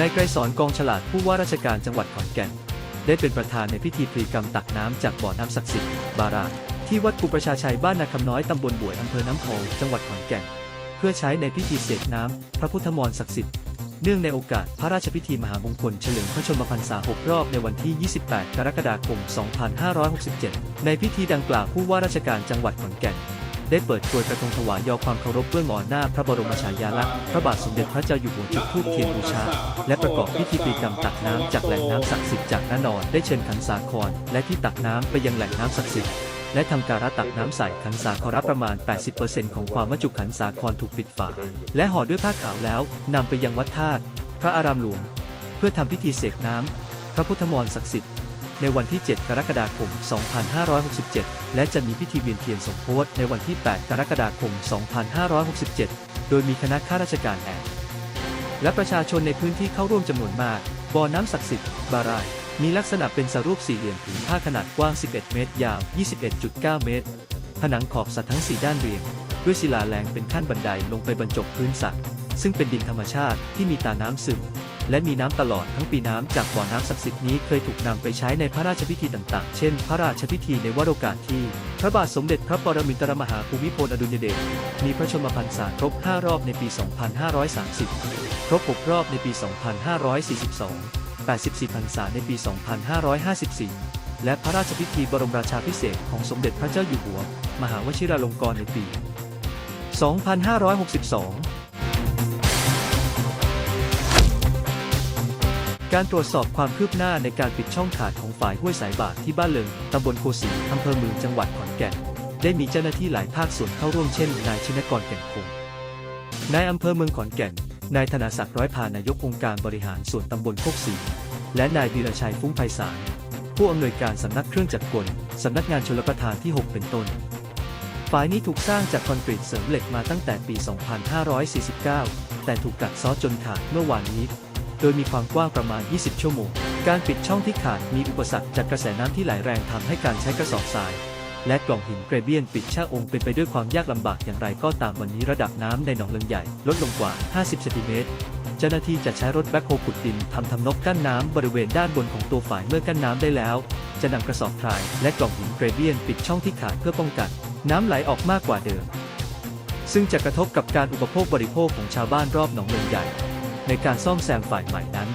นายไกรสอนกองฉลาดผู้ว่าราชการจังหวัดขอนแก่น ได้เป็นประธานในพิธีพลีกรรมตักน้ำจากบ่อน้ำศักดิ์สิทธิ์บาราที่วัดกุประชาชัยบ้านนาคำน้อยตำบลบวยอำเภอน้ำพองจังหวัดขอนแก่น เพื่อใช้ในพิธีเสกน้ำพระพุทธมรศักดิ์สิทธิ์เนื่องในโอกาสพระราชพิธีมหามงคลเฉลิมพระชนมพรรษา 6 รอบในวันที่ 28 กรกฎาคม 2567 ในพิธีดังกล่าวผู้ว่าราชการจังหวัดขอนแก่น ได้เปิดกรวยกระทงถวายยอความเคารพเบื้องอ่อนหน้าพระบรมฉายาลักษณ์พระบาทสมเด็จพระเจ้าอยู่หัวจุดธูปเทียนบูชา และประกอบพิธีปีกรรมตักน้ำจากแหล่งน้ำศักดิ์สิทธิ์จากนานอนได้เชิญขันสาครและที่ตักน้ำไปยังแหล่งน้ำศักดิ์สิทธิ์และทำการตักน้ำใส่ขันสาครประมาณ 80%ของความจุขันสาครถูกปิดฝาและห่อด้วยผ้าขาวแล้วนำไปยังวัดธาตุพระอารามหลวง เพื่อทำพิธีเสกน้ำพระพุทธมรศักดิ์สิทธิ์ ในวันที่ 7 กรกฎาคม 2567 และจะมีพิธีเวียนเทียนสมโพธิในวันที่ 8 กรกฎาคม 2567 โดยมีคณะข้าราชการแอนและประชาชนในพื้นที่เข้าร่วมจำนวนมาก บ่อน้ำศักดิ์สิทธิ์ บาราย มีลักษณะเป็นสรูปสี่เหลี่ยมผืนผ้าขนาดกว้าง 11 เมตร ยาว 21.9 เมตร ผนังขอบสระทั้ง 4 ด้านเรียง ด้วยศิลาแรงเป็นขั้นบันไดลงไปบรรจบพื้นสระซึ่งเป็นดินธรรมชาติที่มีตาน้ำซึม และมีน้ำตลอดทั้งปีน้ำจากบ่อน้ำศักดิ์สิทธิ์นี้เคยถูกนำไปใช้ในพระราชพิธีต่างๆ เช่น พระราชพิธีในวโรกาสที่ พระบาทสมเด็จพระปรมินทรมหาภูมิพลอดุลยเดช มีพระชนมพรรษาครบ 5 รอบในปี 2530 ครบ 6 รอบในปี 2542 84พรรษาในปี 2554 และพระราชพิธีบรมราชาภิเศษของสมเด็จพระเจ้าอยู่หัว มหาวชิราลงกรณ์ในปี 2562 การตรวจสอบความคืบหน้าในการปิดช่องขาดของฝ่ายห้วยสายบาทที่บ้านเลิงตำบลโคสีอำเภอเมืองจังหวัดขอนแก่น ได้มีเจ้าหน้าที่หลายภาคส่วนเข้าร่วมเช่น นายชินกรแก่นคง นายอำเภอเมืองขอนแก่น นายธนาศักดิ์ร้อยพานายกองค์การบริหารส่วนตำบลโคกสี และนายวีรชัยฟุ้งไพศาล ผู้อำนวยการสำนักเครื่องจักรกลสำนักงานชลประทานที่ 6 เป็นต้นฝ่ายนี้ถูกสร้างจากคอนกรีตเสริมเหล็กมาตั้งแต่ปี 2549 แต่ถูกกัดเซาะจนขาดเมื่อวานนี้ โดยมีความกว้างประมาณ 20 ชั่วโมง การปิดช่องที่ขาดมีอุปสรรคจากกระแสน้ำที่ไหลแรงทำให้การใช้กระสอบทราย และกล่องหินเกรเบียนปิดช่าองค์เป็นไปด้วยความยากลำบากอย่างไรก็ตามวันนี้ระดับน้ำในหนองเลิงใหญ่ลดลงกว่า 50 เซนติเมตรเจ้าหน้าที่จะใช้รถแบ็คโฮขุดดินทำทำนบกั้นน้ำบริเวณด้านบนของตัวฝ่ายเมื่อกั้นน้ำได้แล้ว จะนำกระสอบทรายและกล่องหินเกรเบียนปิดช่องที่ขาดเพื่อป้องกัน น้ำไหลออกมากกว่าเดิม ซึ่งจะกระทบกับการอุปโภคบริโภคของชาวบ้านรอบหนองเลิงใหญ่ ในการซ่อมแซมฝ่ายใหม่นั้น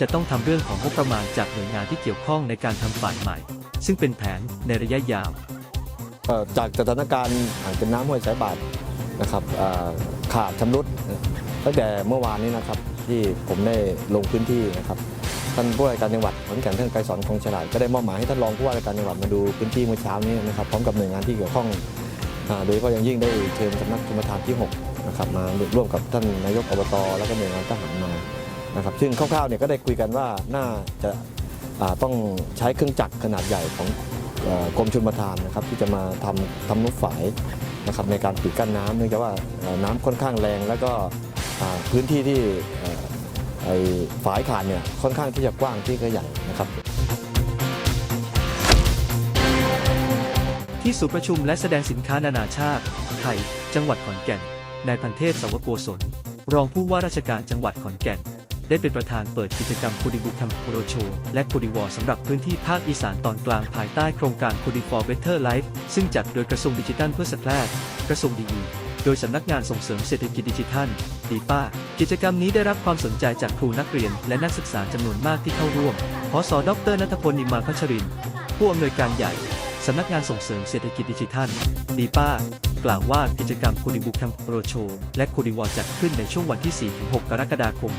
จะต้องทำเรื่องของงบประมาณจากหน่วยงานที่เกี่ยวข้องในการทำฝ่ายใหม่ ซึ่งเป็นแผนในระยะยาว จากสถานการณ์อ่างเก็บน้ำห้วยสายบาทนะครับขาดชำรุดตั้งแต่เมื่อวานนี้นะครับที่ผมได้ลงพื้นที่นะครับท่านผู้ว่าการจังหวัดขอนแก่นท่านไกรสอนคงฉลาดก็ได้มอบหมายให้ท่านรองผู้ว่าการจังหวัดมาดูพื้นที่เมื่อเช้านี้นะครับพร้อมกับหน่วยงานที่เกี่ยวข้องโดยเฉพาะอย่างยิ่งได้เชิญสำนักชมประทานที่ 6 นะครับมาร่วมกับท่านนายกอบตแล้วก็หน่วยงานทหารมานะครับซึ่งคร่าวๆเนี่ยก็ได้คุยกันว่าน่าจะาต้องใช้เครื่องจักรขนาดใหญ่ของกรมชลประทานนะครับที่จะมาทำทำนุฝายนะครับในการปิดกั้นน้ำเนื่องจากว่าน้ำค่อนข้างแรง แล้วก็พื้นที่ที่ไอฝายขาดเนี่ยค่อนข้างที่จะกว้างที่ก็ใหญ่นะครับที่ศูนย์ประชุมและแสดงสินค้านานาชาติ ไทย จังหวัดขอนแก่น นายพันเทพสาวโกศล รองผู้ว่าราชการจังหวัดขอนแก่น ได้เป็นประธานเปิดกิจกรรมคูดิบุคัมโรโช และคูดิวอสำหรับพื้นที่ภาคอีสานตอนกลางภายใต้โครงการคูดิฟอร์เบเตอร์ไลฟ์ซึ่งจัดโดยกระทรวงดิจิทัลเพื่อสแคลดกระทรวงดีโดยสำนักงานส่งเสริมเศรษฐกิจดิจิทัล ดีป้า กิจกรรมนี้ได้รับความสนใจจากครูนักเรียนและนักศึกษาจำนวนมากที่เข้าร่วมพสดรนัทพลนิมมาพัชริน ผู้อำนวยการใหญ่ สำนักงานส่งเสริมเศรษฐกิจดิจิทัลดีป้ากล่าวว่ากิจกรรมคูดิบุคัมโปรโช และคูดิวอจัดขึ้นในช่วงวันที่ 4-6 กรกฎาคม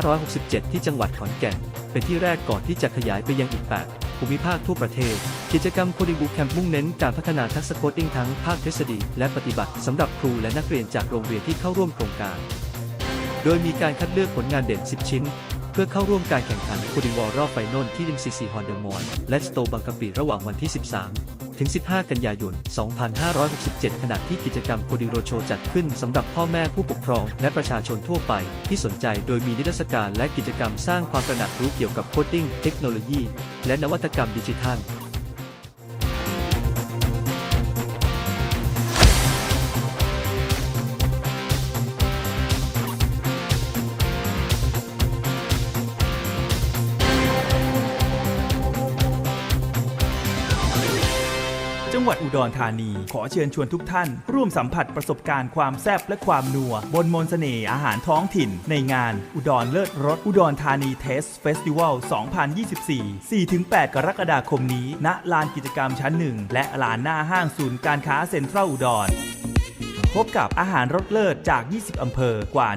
2567 ที่จังหวัดขอนแก่น เป็นที่แรกก่อนที่จะขยายไปยังอีก 8 ภูมิภาคทั่วประเทศ กิจกรรมคูดิบุแคมป์มุ่งเน้นการพัฒนาทักษะโคดดิ้งทั้งภาคทฤษฎีและปฏิบัติสำหรับครูและนักเรียนจากโรงเรียนที่เข้าร่วมโครงการ โดยมีการคัดเลือกผลงานเด่น 10 ชิ้น เพื่อเข้าร่วมการแข่งขันคูดิวอร์รอบไฟนอลที่ MCC ฮอนเดอร์มอนและสโตบังกะปิระหว่างวันที่ 13 ถึง 15 กันยายน 2567 ขณะที่กิจกรรมคูดิโรโชจัดขึ้นสำหรับพ่อแม่ผู้ปกครองและประชาชนทั่วไปที่สนใจโดยมีนิทรรศการและกิจกรรมสร้างความตระหนักรู้เกี่ยวกับโคดดิ้งเทคโนโลยี และนวัตกรรมดิจิทัล งหวัดอุดรธานี ขอเชิญชวนทุกท่าน ร่วมสัมผัสประสบการณ์ความแซ่บและความนัว บนมนสเสน่ห์อาหารท้องถิ่น ในงานอุดรเลิศรส อุดรธานีเทสเฟสติวัล 2024 4-8 กรกฎาคมนี้ ณลานกิจกรรมชั้นหนึ่งและลานหน้าห้างศูนย์การค้าเซ็นทรัลอุดร พบกับอาหารรสเลิศจาก 20 อำเภอกว่า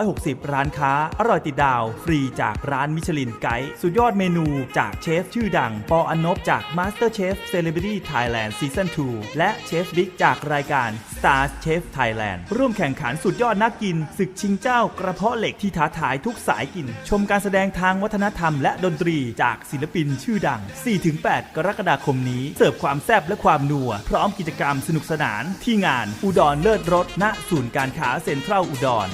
160 ร้านค้า อร่อยติดดาว ฟรีจากร้านมิชลินไกด์สุดยอดเมนูจากเชฟชื่อดัง ปออนบจาก Master Chef Celebrity Thailand Season 2 และเชฟบิ๊กจากรายการ Star Chef Thailand ร่วมแข่งขันสุดยอดนักกิน ศึกชิงเจ้ากระเพาะเหล็กที่ท้าทายทุกสายกิน ชมการแสดงทางวัฒนธรรมและดนตรีจากศิลปินชื่อดัง 4-8 กรกฎาคมนี้ เสิร์ฟความแซ่บและความนัว พร้อมกิจกรรมสนุกสนานที่งานอุดรเลิศรสณศูนย์การค้าเซ็นทรัลอุดร